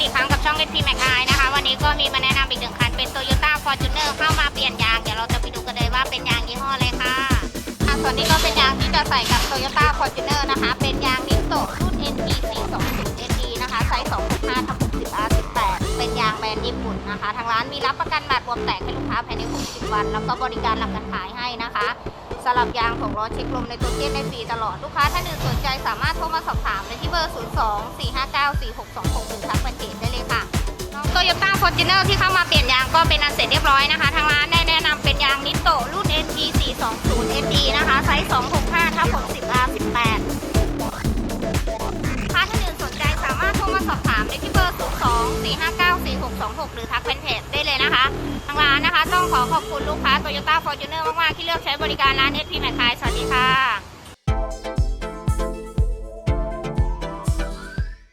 อีกครั้งกับช่อง SP m a c นะคะ วันนี้ก็มีมาแนะนำอีกหนึ่งคันเป็น Toyota Fortuner เข้ามาเปลี่ยนยาง เดี๋ยวเราจะไปดูกันเลยว่าเป็นยางยี่ห้ออะไรค่ะอะ ส่วนนี้ก็เป็นยางที่จะใส่กับ Toyota Fortuner นะคะ เป็นยางนิโตรุ่น NT 420 ND นะคะ ไซส์2.5ทับ60 R18 เป็นยางแบรนด์ญี่ปุ่นนะคะ ทางร้านมีรับประกันบาดบวมแตกให้ลูกค้าภายใน 60 วัน แล้วก็บริการหลังการขายให้นะคะสำหรับยางของล้อเช็คลมในตัวเกียนได้ฟรีตลอด ลูกค้าท่านอื่นสนใจสามารถโทรมาสอบถามได้ที่ 02 459 4626ทักมาเพจได้เลยค่ะโตโยต้าฟอร์จูเนอร์ที่เข้ามาเปลี่ยนยางก็เป็นอันเสร็จเรียบร้อยนะคะ ทางร้านได้แนะนำเป็นยางนิโตรุ่น NT 420 ND นะคะ ไซส์ 265ทับ60 R18 ถ้าท่านอื่นสนใจสามารถโทรมาสอบถามได้ที่เบอร์ 02 459 4626 หรือทักแฟนเพจได้เลยนะคะ ทางร้านนะคะ ต้องขอขอบคุณลูกค้าโตโยต้าฟอร์จูเนอร์มาก ๆ ที่เลือกใช้บริการร้าน SP แมคคายสวัสดีค่ะ